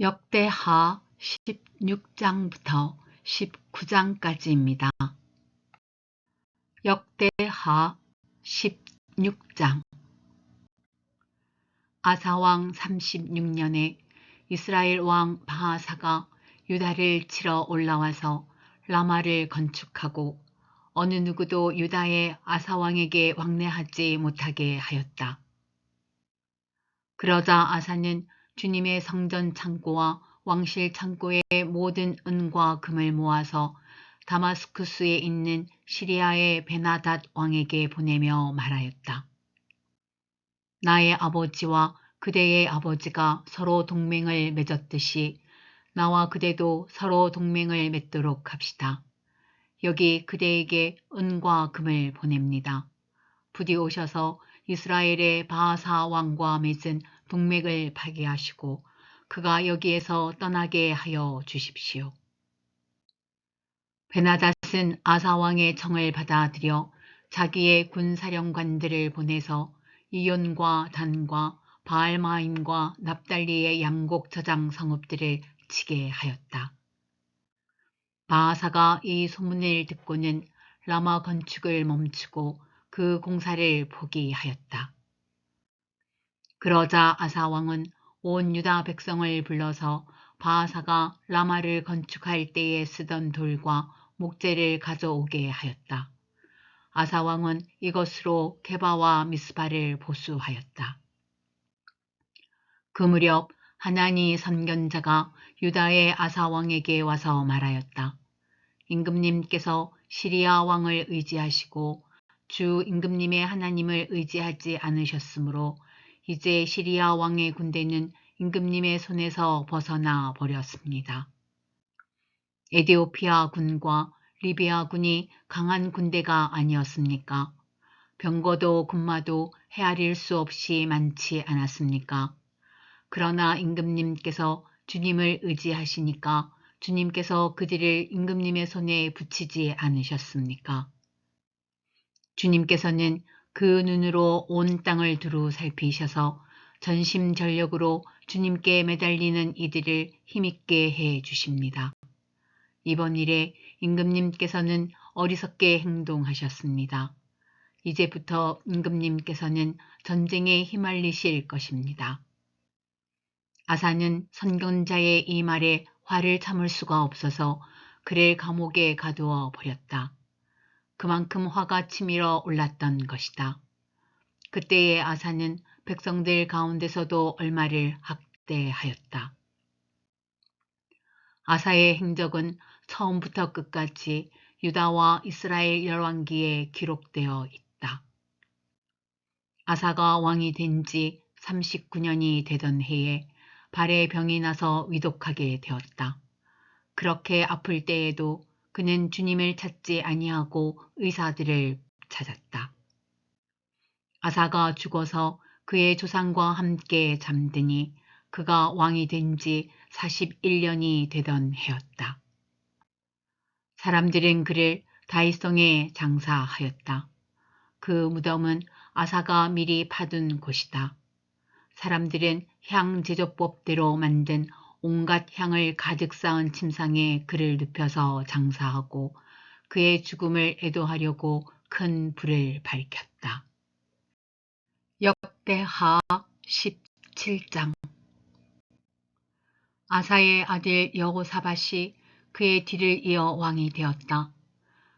역대하 16장부터 19장까지입니다. 역대하 16장 아사왕 36년에 이스라엘 왕 바하사가 유다를 치러 올라와서 라마를 건축하고 어느 누구도 유다의 아사왕에게 왕래하지 못하게 하였다. 그러자 아사는 주님의 성전 창고와 왕실 창고의 모든 은과 금을 모아서 다마스쿠스에 있는 시리아의 베나닷 왕에게 보내며 말하였다. 나의 아버지와 그대의 아버지가 서로 동맹을 맺었듯이 나와 그대도 서로 동맹을 맺도록 합시다. 여기 그대에게 은과 금을 보냅니다. 부디 오셔서 이스라엘의 바하사 왕과 맺은 동맥을 파괴하시고 그가 여기에서 떠나게 하여 주십시오. 베나닷은 아사왕의 청을 받아들여 자기의 군사령관들을 보내서 이온과 단과 바알마인과 납달리의 양곡 저장 성읍들을 치게 하였다. 바하사가 이 소문을 듣고는 라마 건축을 멈추고 그 공사를 포기하였다. 그러자 아사왕은 온 유다 백성을 불러서 바하사가 라마를 건축할 때에 쓰던 돌과 목재를 가져오게 하였다. 아사왕은 이것으로 게바와 미스바를 보수하였다. 그 무렵 하나니 선견자가 유다의 아사왕에게 와서 말하였다. 임금님께서 시리아 왕을 의지하시고 주 임금님의 하나님을 의지하지 않으셨으므로 이제 시리아 왕의 군대는 임금님의 손에서 벗어나 버렸습니다. 에디오피아 군과 리비아 군이 강한 군대가 아니었습니까? 병거도 군마도 헤아릴 수 없이 많지 않았습니까? 그러나 임금님께서 주님을 의지하시니까 주님께서 그들을 임금님의 손에 붙이지 않으셨습니까? 주님께서는 그 눈으로 온 땅을 두루 살피셔서 전심전력으로 주님께 매달리는 이들을 힘있게 해 주십니다. 이번 일에 임금님께서는 어리석게 행동하셨습니다. 이제부터 임금님께서는 전쟁에 휘말리실 것입니다. 아사는 선견자의 이 말에 화를 참을 수가 없어서 그를 감옥에 가두어 버렸다. 그만큼 화가 치밀어 올랐던 것이다. 그때의 아사는 백성들 가운데서도 얼마를 학대하였다. 아사의 행적은 처음부터 끝까지 유다와 이스라엘 열왕기에 기록되어 있다. 아사가 왕이 된 지 39년이 되던 해에 발에 병이 나서 위독하게 되었다. 그렇게 아플 때에도 그는 주님을 찾지 아니하고 의사들을 찾았다. 아사가 죽어서 그의 조상과 함께 잠드니 그가 왕이 된 지 41년이 되던 해였다. 사람들은 그를 다이성에 장사하였다. 그 무덤은 아사가 미리 파둔 곳이다. 사람들은 향 제조법대로 만든 온갖 향을 가득 쌓은 침상에 그를 눕혀서 장사하고 그의 죽음을 애도하려고 큰 불을 밝혔다. 역대하 17장 아사의 아들 여호사밧이 그의 뒤를 이어 왕이 되었다.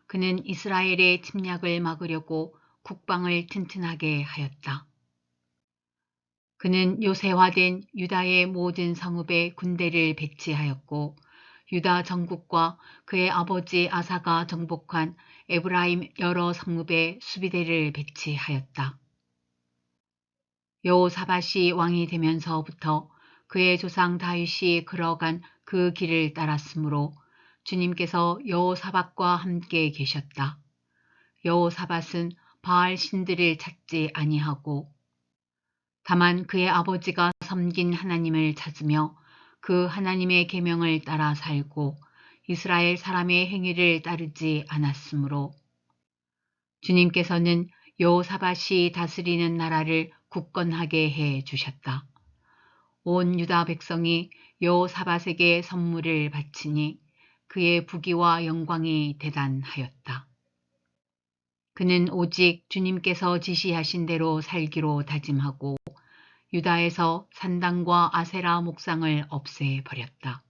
그는 이스라엘의 침략을 막으려고 국방을 튼튼하게 하였다. 그는 요새화된 유다의 모든 성읍에 군대를 배치하였고 유다 전국과 그의 아버지 아사가 정복한 에브라임 여러 성읍에 수비대를 배치하였다. 여호사밧이 왕이 되면서부터 그의 조상 다윗이 걸어간 그 길을 따랐으므로 주님께서 여호사밧과 함께 계셨다. 여호사밧은 바알 신들을 찾지 아니하고 다만 그의 아버지가 섬긴 하나님을 찾으며 그 하나님의 계명을 따라 살고 이스라엘 사람의 행위를 따르지 않았으므로 주님께서는 여호사밧이 다스리는 나라를 굳건하게 해 주셨다. 온 유다 백성이 여호사밧에게 선물을 바치니 그의 부귀와 영광이 대단하였다. 그는 오직 주님께서 지시하신 대로 살기로 다짐하고 유다에서 산당과 아세라 목상을 없애버렸다.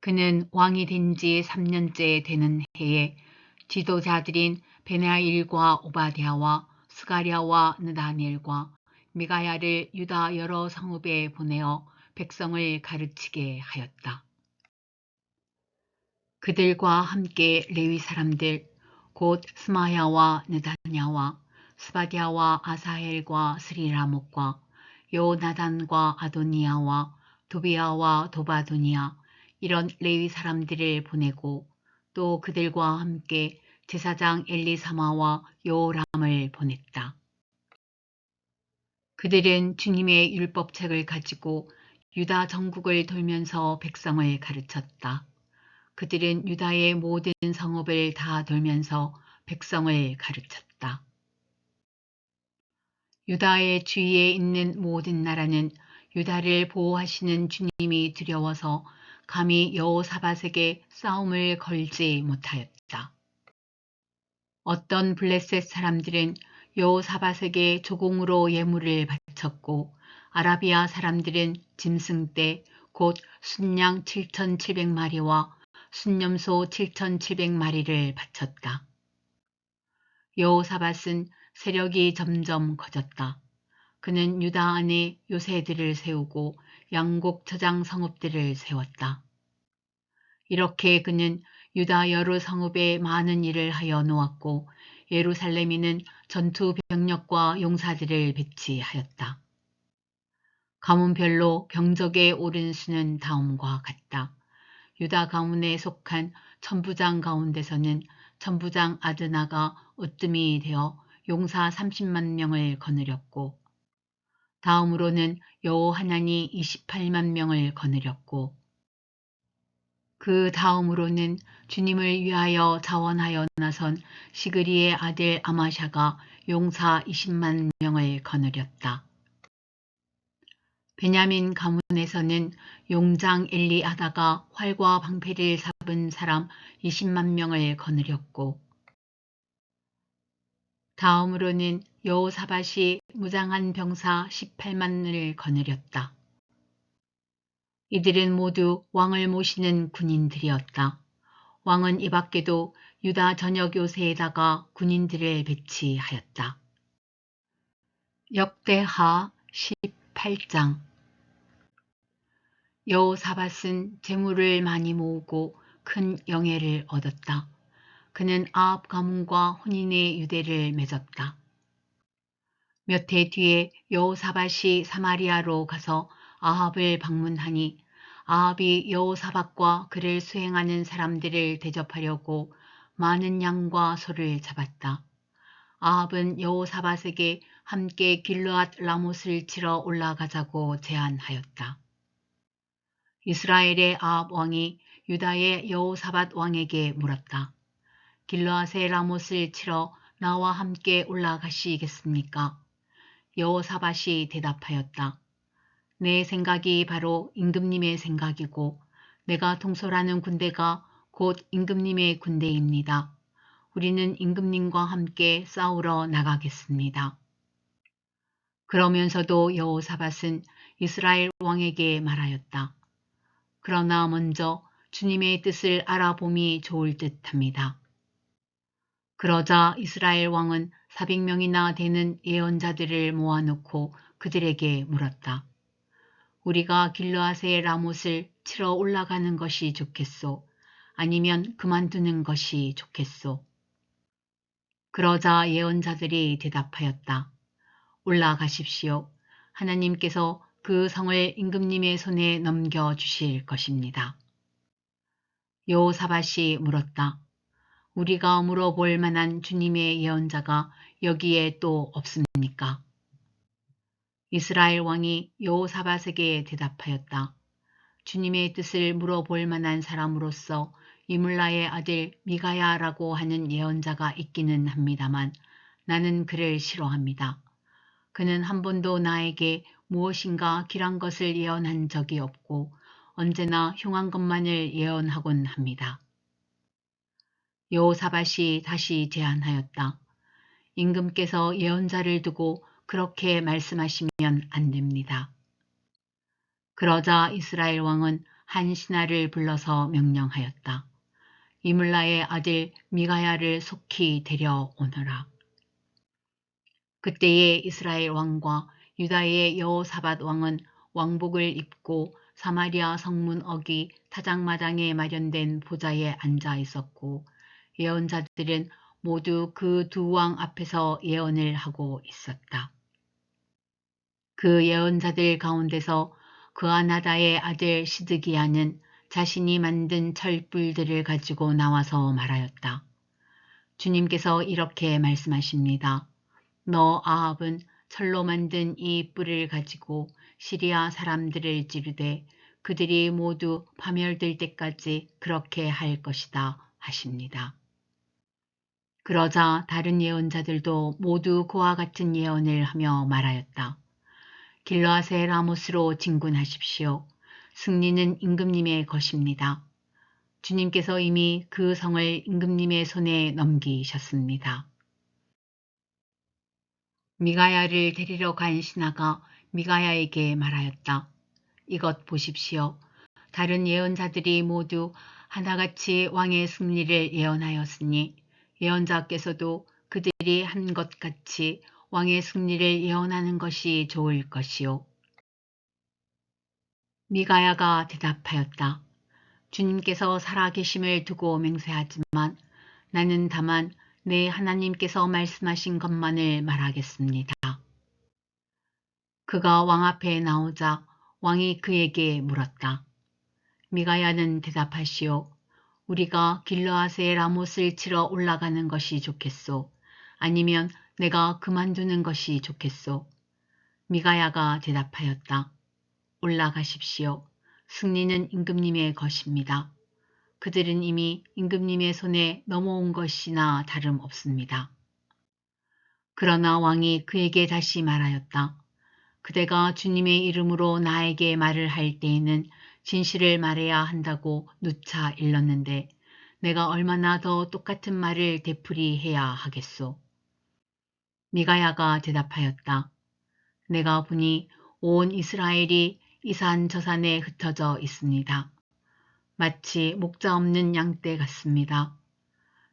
그는 왕이 된 지 3년째 되는 해에 지도자들인 베나일과 오바댜와 스가랴와 느다니엘과 미가야를 유다 여러 성읍에 보내어 백성을 가르치게 하였다. 그들과 함께 레위 사람들 곧 스마야와 느다냐와 스바디아와 아사헬과 스리라목과 요나단과 아도니아와 도비아와 도바도니아 이런 레위 사람들을 보내고 또 그들과 함께 제사장 엘리사마와 요람을 보냈다. 그들은 주님의 율법책을 가지고 유다 전국을 돌면서 백성을 가르쳤다. 그들은 유다의 모든 성읍을 다 돌면서 백성을 가르쳤다. 유다의 주위에 있는 모든 나라는 유다를 보호하시는 주님이 두려워서 감히 여호사밧에게 싸움을 걸지 못하였다. 어떤 블레셋 사람들은 여호사밧에게 조공으로 예물을 바쳤고 아라비아 사람들은 짐승떼 곧 순양 7,700마리와 순념소 7,700마리를 바쳤다. 여호사밧은 세력이 점점 커졌다. 그는 유다 안에 요새들을 세우고 양곡 저장 성읍들을 세웠다. 이렇게 그는 유다 여러 성읍에 많은 일을 하여 놓았고 예루살렘에는 전투 병력과 용사들을 배치하였다. 가문별로 병적에 오른 수는 다음과 같다. 유다 가문에 속한 천부장 가운데서는 천부장 아드나가 으뜸이 되어 용사 30만 명을 거느렸고 다음으로는 여호하나니 28만 명을 거느렸고 그 다음으로는 주님을 위하여 자원하여 나선 시그리의 아들 아마샤가 용사 20만 명을 거느렸다. 베냐민 가문에서는 용장 엘리아다가 활과 방패를 잡은 사람 20만 명을 거느렸고 다음으로는 여호사밧이 무장한 병사 18만을 거느렸다. 이들은 모두 왕을 모시는 군인들이었다. 왕은 이 밖에도 유다 전역 요새에다가 군인들을 배치하였다. 역대하 18장 여호사밧은 재물을 많이 모으고 큰 영예를 얻었다. 그는 아합 가문과 혼인의 유대를 맺었다. 몇 해 뒤에 여호사밧이 사마리아로 가서 아합을 방문하니 아합이 여호사밧과 그를 수행하는 사람들을 대접하려고 많은 양과 소를 잡았다. 아합은 여호사밧에게 함께 길르앗 라못을 치러 올라가자고 제안하였다. 이스라엘의 아합 왕이 유다의 여호사밧 왕에게 물었다. 길르앗의 라못을 치러 나와 함께 올라가시겠습니까? 여호사밧이 대답하였다. 내 생각이 바로 임금님의 생각이고 내가 통솔하는 군대가 곧 임금님의 군대입니다. 우리는 임금님과 함께 싸우러 나가겠습니다. 그러면서도 여호사밧은 이스라엘 왕에게 말하였다. 그러나 먼저 주님의 뜻을 알아봄이 좋을 듯 합니다. 그러자 이스라엘 왕은 400명이나 되는 예언자들을 모아놓고 그들에게 물었다. 우리가 길르앗의 라못을 치러 올라가는 것이 좋겠소. 아니면 그만두는 것이 좋겠소. 그러자 예언자들이 대답하였다. 올라가십시오. 하나님께서 그 성을 임금님의 손에 넘겨 주실 것입니다. 여호사밧이 물었다. 우리가 물어볼 만한 주님의 예언자가 여기에 또 없습니까? 이스라엘 왕이 여호사밧에게 대답하였다. 주님의 뜻을 물어볼 만한 사람으로서 이물라의 아들 미가야라고 하는 예언자가 있기는 합니다만 나는 그를 싫어합니다. 그는 한 번도 나에게 무엇인가 길한 것을 예언한 적이 없고 언제나 흉한 것만을 예언하곤 합니다. 여호사밧이 다시 제안하였다. 임금께서 예언자를 두고 그렇게 말씀하시면 안 됩니다. 그러자 이스라엘 왕은 한 신하를 불러서 명령하였다. 이물라의 아들 미가야를 속히 데려오너라. 그때에 이스라엘 왕과 유다의 여호사밧 왕은 왕복을 입고 사마리아 성문 어기 타작마당에 마련된 보좌에 앉아 있었고 예언자들은 모두 그 두 왕 앞에서 예언을 하고 있었다. 그 예언자들 가운데서 그아나다의 아들 시드기야는 자신이 만든 철불들을 가지고 나와서 말하였다. 주님께서 이렇게 말씀하십니다. 너 아합은 철로 만든 이 뿔을 가지고 시리아 사람들을 찌르되 그들이 모두 파멸될 때까지 그렇게 할 것이다 하십니다. 그러자 다른 예언자들도 모두 그와 같은 예언을 하며 말하였다. 길라세 라모스로 진군하십시오. 승리는 임금님의 것입니다. 주님께서 이미 그 성을 임금님의 손에 넘기셨습니다. 미가야를 데리러 간 신하가 미가야에게 말하였다. 이것 보십시오. 다른 예언자들이 모두 하나같이 왕의 승리를 예언하였으니 예언자께서도 그들이 한 것 같이 왕의 승리를 예언하는 것이 좋을 것이요. 미가야가 대답하였다. 주님께서 살아계심을 두고 맹세하지만 나는 다만 내 하나님께서 말씀하신 것만을 말하겠습니다. 그가 왕 앞에 나오자 왕이 그에게 물었다. 미가야는 대답하시오. 우리가 길르아세 라못을 치러 올라가는 것이 좋겠소. 아니면 내가 그만두는 것이 좋겠소. 미가야가 대답하였다. 올라가십시오. 승리는 임금님의 것입니다. 그들은 이미 임금님의 손에 넘어온 것이나 다름없습니다. 그러나 왕이 그에게 다시 말하였다. 그대가 주님의 이름으로 나에게 말을 할 때에는 진실을 말해야 한다고 누차 일렀는데 내가 얼마나 더 똑같은 말을 되풀이해야 하겠소. 미가야가 대답하였다. 내가 보니 온 이스라엘이 이산 저산에 흩어져 있습니다. 마치 목자 없는 양떼 같습니다.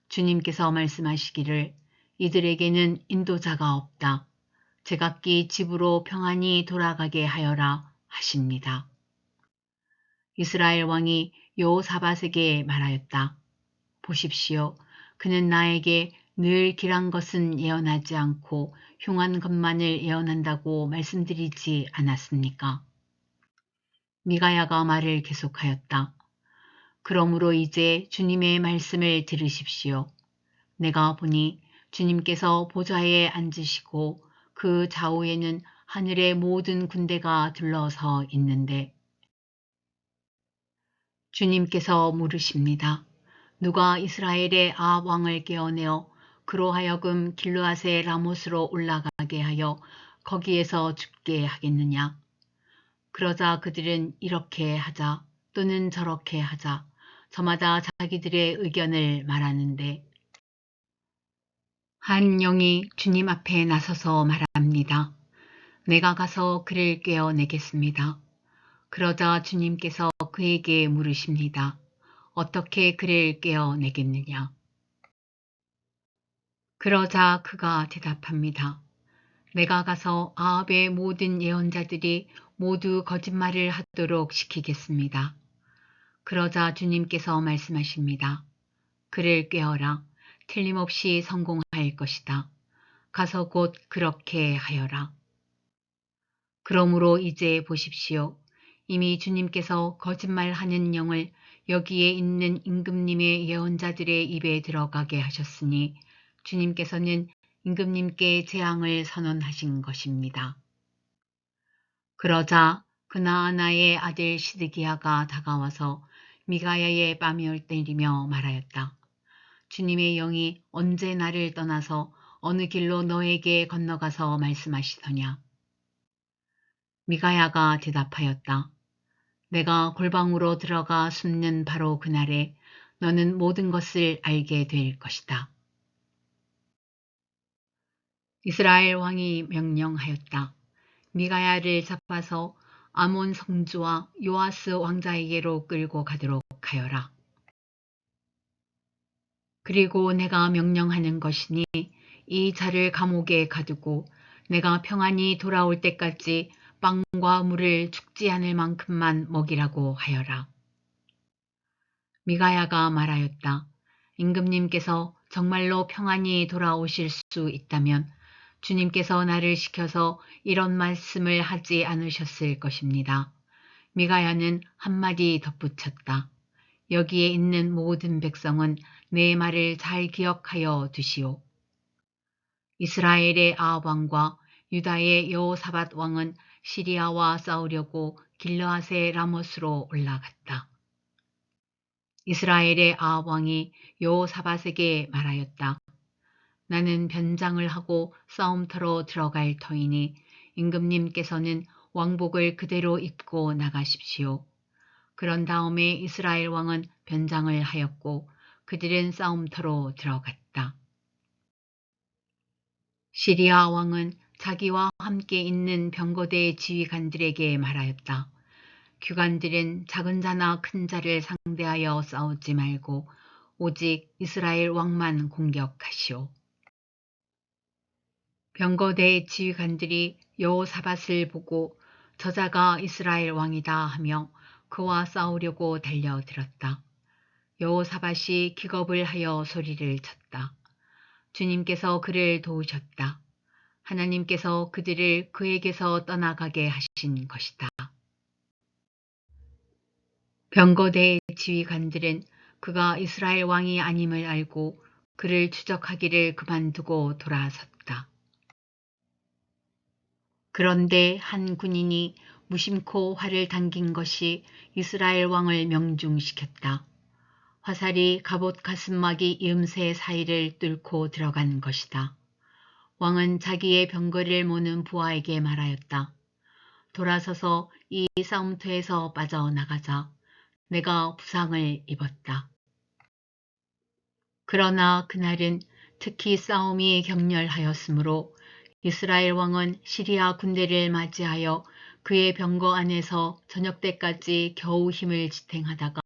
주님께서 말씀하시기를 이들에게는 인도자가 없다. 제각기 집으로 평안히 돌아가게 하여라 하십니다. 이스라엘 왕이 요사밧에게 말하였다. 보십시오. 그는 나에게 늘 길한 것은 예언하지 않고 흉한 것만을 예언한다고 말씀드리지 않았습니까? 미가야가 말을 계속하였다. 그러므로 이제 주님의 말씀을 들으십시오. 내가 보니 주님께서 보좌에 앉으시고 그 좌우에는 하늘의 모든 군대가 둘러서 있는데 주님께서 물으십니다. 누가 이스라엘의 아 왕을 깨어내어 그로 하여금 길르앗의 라못으로 올라가게 하여 거기에서 죽게 하겠느냐. 그러자 그들은 이렇게 하자 또는 저렇게 하자 저마다 자기들의 의견을 말하는데 한 영이 주님 앞에 나서서 말합니다. 내가 가서 그를 깨어내겠습니다. 그러자 주님께서 그에게 물으십니다. 어떻게 그를 깨어내겠느냐? 그러자 그가 대답합니다. 내가 가서 아합의 모든 예언자들이 모두 거짓말을 하도록 시키겠습니다. 그러자 주님께서 말씀하십니다. 그를 깨어라. 틀림없이 성공할 것이다. 가서 곧 그렇게 하여라. 그러므로 이제 보십시오. 이미 주님께서 거짓말하는 영을 여기에 있는 임금님의 예언자들의 입에 들어가게 하셨으니 주님께서는 임금님께 재앙을 선언하신 것입니다. 그러자 그나아나의 아들 시드기야가 다가와서 미가야의 뺨을 때리며 말하였다. 주님의 영이 언제 나를 떠나서 어느 길로 너에게 건너가서 말씀하시더냐. 미가야가 대답하였다. 내가 골방으로 들어가 숨는 바로 그날에 너는 모든 것을 알게 될 것이다. 이스라엘 왕이 명령하였다. 미가야를 잡아서 아몬 성주와 요아스 왕자에게로 끌고 가도록 하여라. 그리고 내가 명령하는 것이니 이 자를 감옥에 가두고 내가 평안히 돌아올 때까지 빵과 물을 죽지 않을 만큼만 먹이라고 하여라. 미가야가 말하였다. 임금님께서 정말로 평안히 돌아오실 수 있다면 주님께서 나를 시켜서 이런 말씀을 하지 않으셨을 것입니다. 미가야는 한마디 덧붙였다. 여기에 있는 모든 백성은 내 말을 잘 기억하여 두시오. 이스라엘의 아합 왕과 유다의 여호사밧 왕은 시리아와 싸우려고 길르앗의 라모스로 올라갔다. 이스라엘의 아합 왕이 여호사밧에게 말하였다. 나는 변장을 하고 싸움터로 들어갈 터이니 임금님께서는 왕복을 그대로 입고 나가십시오. 그런 다음에 이스라엘 왕은 변장을 하였고 그들은 싸움터로 들어갔다. 시리아 왕은 자기와 함께 있는 병거대 지휘관들에게 말하였다. 규관들은 작은 자나 큰 자를 상대하여 싸우지 말고 오직 이스라엘 왕만 공격하시오. 병거대 지휘관들이 여호사밧을 보고 저자가 이스라엘 왕이다 하며 그와 싸우려고 달려들었다. 여호사밧이 기겁을 하여 소리를 쳤다. 주님께서 그를 도우셨다. 하나님께서 그들을 그에게서 떠나가게 하신 것이다. 병거대 지휘관들은 그가 이스라엘 왕이 아님을 알고 그를 추적하기를 그만두고 돌아섰다. 그런데 한 군인이 무심코 활을 당긴 것이 이스라엘 왕을 명중시켰다. 화살이 갑옷 가슴막이 이음새 사이를 뚫고 들어간 것이다. 왕은 자기의 병거를 모는 부하에게 말하였다. 돌아서서 이 싸움터에서 빠져나가자. 내가 부상을 입었다. 그러나 그날은 특히 싸움이 격렬하였으므로 이스라엘 왕은 시리아 군대를 맞이하여 그의 병거 안에서 저녁 때까지 겨우 힘을 지탱하다가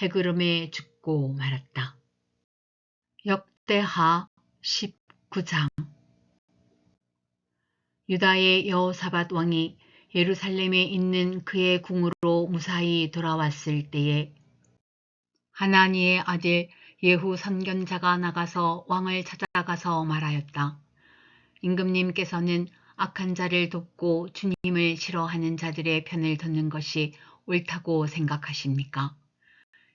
해그름에 죽고 말았다. 역대하 19장 유다의 여호사밧 왕이 예루살렘에 있는 그의 궁으로 무사히 돌아왔을 때에 하나니의 아들 예후 선견자가 나가서 왕을 찾아가서 말하였다. 임금님께서는 악한 자를 돕고 주님을 싫어하는 자들의 편을 듣는 것이 옳다고 생각하십니까?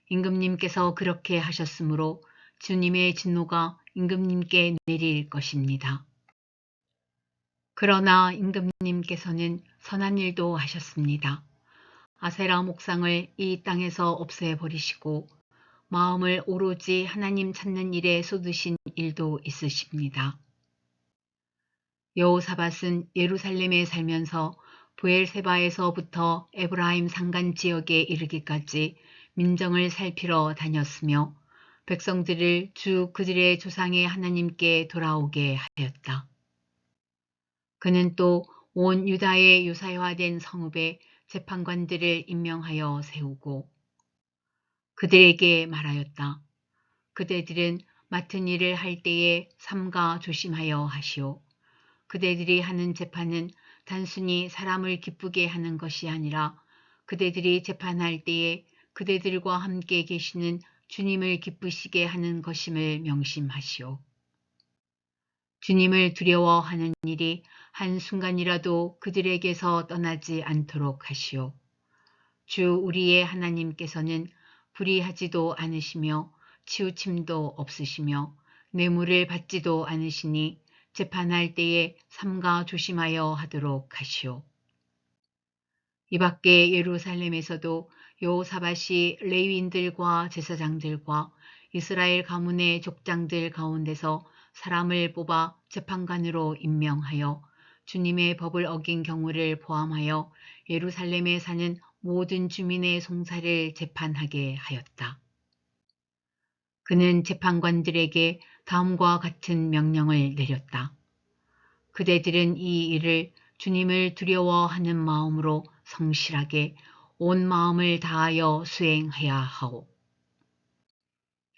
임금님께서 그렇게 하셨으므로 주님의 진노가 임금님께 내릴 것입니다. 그러나 임금님께서는 선한 일도 하셨습니다. 아세라 목상을 이 땅에서 없애버리시고 마음을 오로지 하나님 찾는 일에 쏟으신 일도 있으십니다. 여호사밧은 예루살렘에 살면서 부엘세바에서부터 에브라임 산간 지역에 이르기까지 민정을 살피러 다녔으며 백성들을 주 그들의 조상의 하나님께 돌아오게 하였다. 그는 또 온 유다의 유사화된 성읍에 재판관들을 임명하여 세우고 그들에게 말하였다. 그대들은 맡은 일을 할 때에 삼가 조심하여 하시오. 그대들이 하는 재판은 단순히 사람을 기쁘게 하는 것이 아니라 그대들이 재판할 때에 그대들과 함께 계시는 주님을 기쁘시게 하는 것임을 명심하시오. 주님을 두려워하는 일이 한순간이라도 그들에게서 떠나지 않도록 하시오. 주 우리의 하나님께서는 불의하지도 않으시며 치우침도 없으시며 뇌물을 받지도 않으시니 재판할 때에 삼가 조심하여 하도록 하시오. 이 밖에 예루살렘에서도 여호사밧이 레위인들과 제사장들과 이스라엘 가문의 족장들 가운데서 사람을 뽑아 재판관으로 임명하여 주님의 법을 어긴 경우를 포함하여 예루살렘에 사는 모든 주민의 송사를 재판하게 하였다. 그는 재판관들에게 다음과 같은 명령을 내렸다. 그대들은 이 일을 주님을 두려워하는 마음으로 성실하게 온 마음을 다하여 수행해야 하오.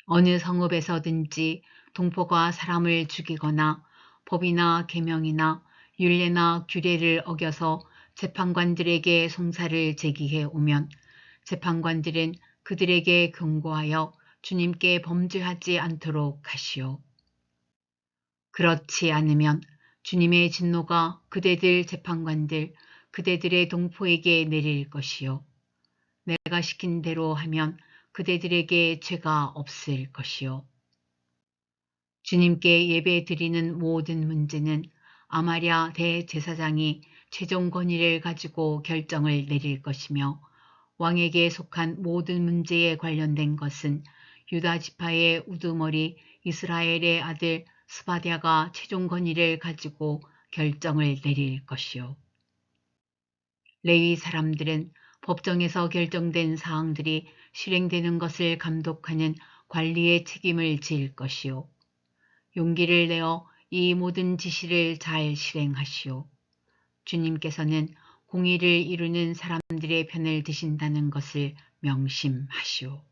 어느 성읍에서든지 동포가 사람을 죽이거나 법이나 계명이나 율례나 규례를 어겨서 재판관들에게 송사를 제기해 오면 재판관들은 그들에게 경고하여 주님께 범죄하지 않도록 하시오. 그렇지 않으면 주님의 진노가 그대들 재판관들, 그대들의 동포에게 내릴 것이요. 내가 시킨 대로 하면 그대들에게 죄가 없을 것이요. 주님께 예배 드리는 모든 문제는 아마랴 대제사장이 최종 권위를 가지고 결정을 내릴 것이며 왕에게 속한 모든 문제에 관련된 것은 유다 지파의 우두머리 이스라엘의 아들 스바디아가 최종 권위를 가지고 결정을 내릴 것이요. 레위 사람들은 법정에서 결정된 사항들이 실행되는 것을 감독하는 관리의 책임을 질 것이요. 용기를 내어 이 모든 지시를 잘 실행하시오. 주님께서는 공의를 이루는 사람들의 편을 드신다는 것을 명심하시오.